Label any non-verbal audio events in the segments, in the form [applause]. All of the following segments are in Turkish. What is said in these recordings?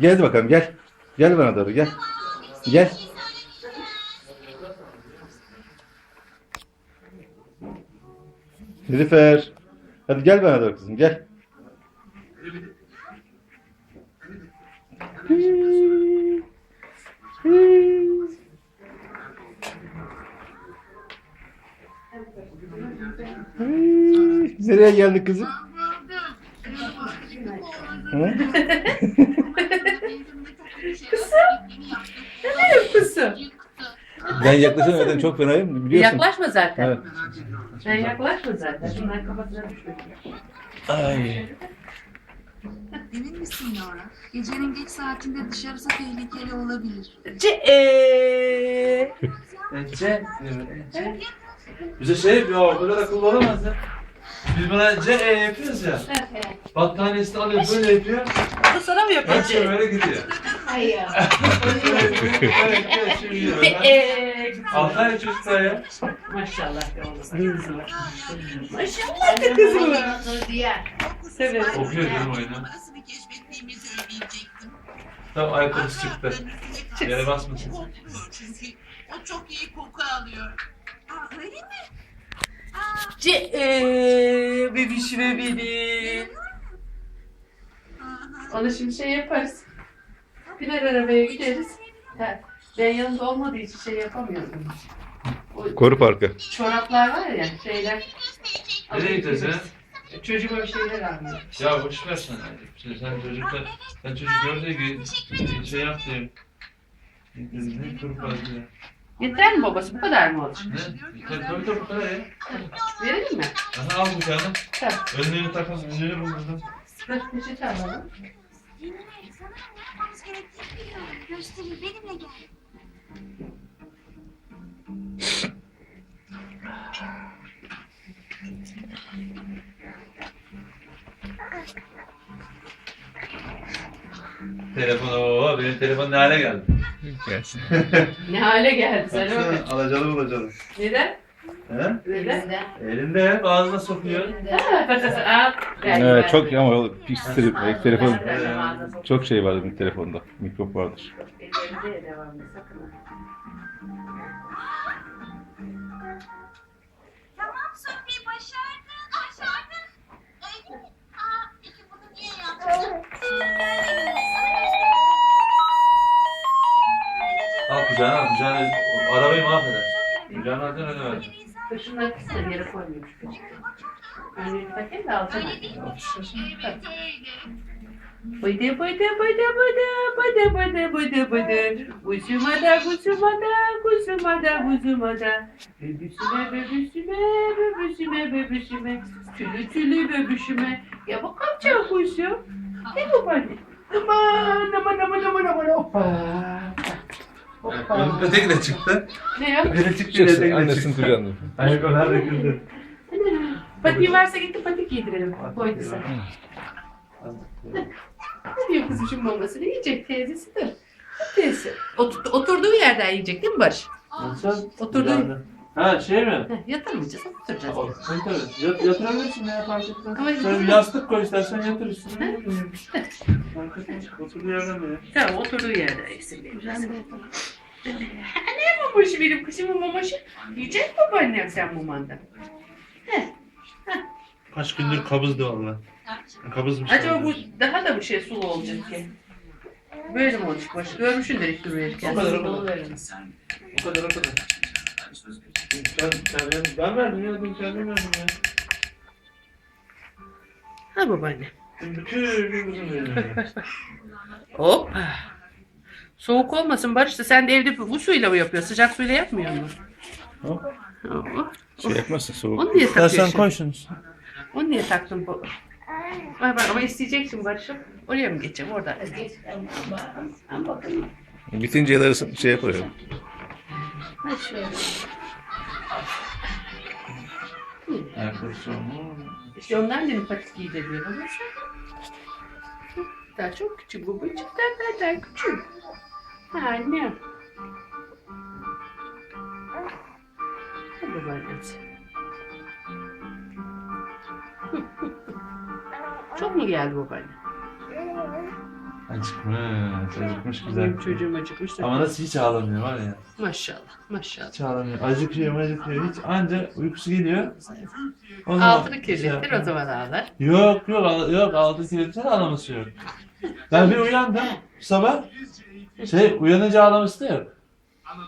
Gel bakalım gel. Gel bana doğru gel. Gel. Nilüfer. Hadi gel bana doğru kızım gel. Nereye geldik kızım? Hı? Kızım. Ben yaklaşamadım çok fenayım biliyorsun. Yaklaşma zaten. Evet. Sen yaklaşma zaten. Şunların kafasına. Ay. Emin misin Laura? Gecenin geç saatinde dışarısı tehlikeli olabilir. Ce eee. Ece. Ece. Bize şey yapıyor, böyle de kullanamaz ya. Biz buna C E yapıyoruz ya. Battaniyesini alıyor böyle yapıyor. O da sana mı yapıyor? Kaçıyor böyle gidiyor. Ay ya. [laughs] Evet, evet, şimdi yiyor. Eee. Altı ay çocuklar ya. Maşallah ya oğlum. Maşallah da kızım. Severim. Okuyor canım oyunu. Tam ayakkabısı çıktı. Yere basmasın. Çünkü. O çok iyi koku alıyor. Aa, öyle Ce eee. Bebişime benim. Onu şimdi şey yaparız. Biner arabaya gideriz. Ben yanında olmadığı için şey yapamıyorum. O Koru parkı. çoraplar var ya şeyler. Nereye gideceğiz ya? Çocuğuma bir şeyler almıyor. Ya boş ver sen. Şimdi sen çocukla, sen çocuk gördüğü gibi şey yap diyor. Ne kurup aldı ya. Yeter mi babası? Bu kadar mı? Ne? Tabii tabii tabii bu kadar ya. Verelim mi? Aha al bu tane. Tamam. Önlüğünü takalım, önlüğünü buldum. Dur peçete alalım. Dinle, sana ne yapmamız gerektiğini biliyorum. Göstereyim, benimle gel. Telefon o benim telefon ne hale geldi? Gelsin. Ne hale geldi sen öyle. alacalı bulacalı. Neden? He? Neden? Elinde ağzına sokuyor. Gel, Evet, çok ama o pis telefon, çok şey vardır bir telefonda. Mikrop vardır. Sakın. ha. Tamam Sophie, O Arabayı mahveder. Ver. Dur şunları kısa bir yere koymuyormuş. Önlüğünü takayım da alacağım. Bıdı bıdı bıdı bıdı bıdı bıdı bıdı bıdı Kuzumada kuzumada kuzumada kuzumada Bebüşüme bebüşüme bebüşüme bebüşüme Tülü tülü bebüşüme Ya bu kapça kuşum Ne bu bana? Aman aman aman aman aman hoppa Hoppa Öteki de çıktı. Ne ya? Biri çıktı, Çıksın öteki de annesinin çıktı. kucağında. Ayakkabılar döküldü. Patiği varsa gitti patik giydirelim. Koydu sen. Ne diyor kızım şimdi mamasını yiyecek teyzesidir. Teyzesi. Ot- oturduğu yerden yiyecek değil mi Barış? Nasıl? Ha şey mi? Heh, Yatırmayacağız, oturacağız. O- Tabii tabii. Yat, yatırabilirsin ya fark etmez. Ama- bir yastık koy istersen yatır üstüne. Fark etmez. Oturduğu yerden de ya. Tamam oturduğu yerden yesin benim. Ne maması benim kızımın maması? Yiyecek mi babaannem sen mamandan? Kaç gündür kabızdı valla. Kabızmış. Acaba bu daha da bir şey sulu olacak ki. Böyle mi olacak başı? Görmüşsündür ilk gün verirken. O kadar, o kadar. O kadar o kadar. Ben, ben, ben verdim ya. Ben kendim verdim ya. Ha babaanne. Bütün gün. Soğuk olmasın Barış da sen de evde bu suyla mı yapıyorsun? Sıcak suyla yapmıyor musun? Hop. Oo. Şey yapmazsın soğuk. Onu niye takıyorsun? İstersen koy şunu. Onu niye taktın bu? Ay bak ama isteyeceksin Barış'ım. Oraya mı geçeceğim? Orada. Bitince yarısı şey yapıyor. Ha şöyle. Soğumu. İşte onlar da patik giydiriyor. Barış. Daha çok küçük. Küçük daha, daha, küçük. Ha annem. Ha babaannem. Çok mu geldi babaanne? Acıkmış, acıkmış Benim güzel. çocuğum acıkmış. da- Ama nasıl hiç ağlamıyor var ya. Maşallah maşallah. Hiç ağlamıyor. Acıkıyor, acıkıyor. Hiç anca uykusu geliyor. O zaman Altını şey kirlettir yapıyor. o zaman ağlar. Yok yok yok altı kirlettir ağlaması yok. Ben bir uyandım sabah. Şey uyanınca ağlaması da yok.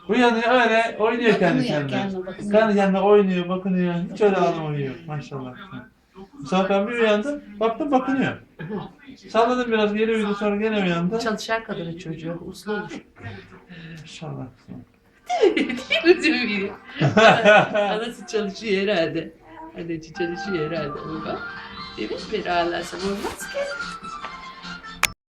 Uyanıyor öyle oynuyor kendi Bakınıyor, kendine. kendine bakınıyor. Kendi kendine oynuyor, bakınıyor. Hiç öyle ağlama yok maşallah. Sabah ben bir uyandım, baktım bakınıyor. Salladım biraz geri uyudu sonra gene uyandı. Çalışar kadının çocuğu. Uslu olur. Maşallah. Kızım benim. Anası çalışıyor herhalde. Anneci çalışıyor herhalde. Baba. Değil mi? Bir ağlarsam olmaz ki.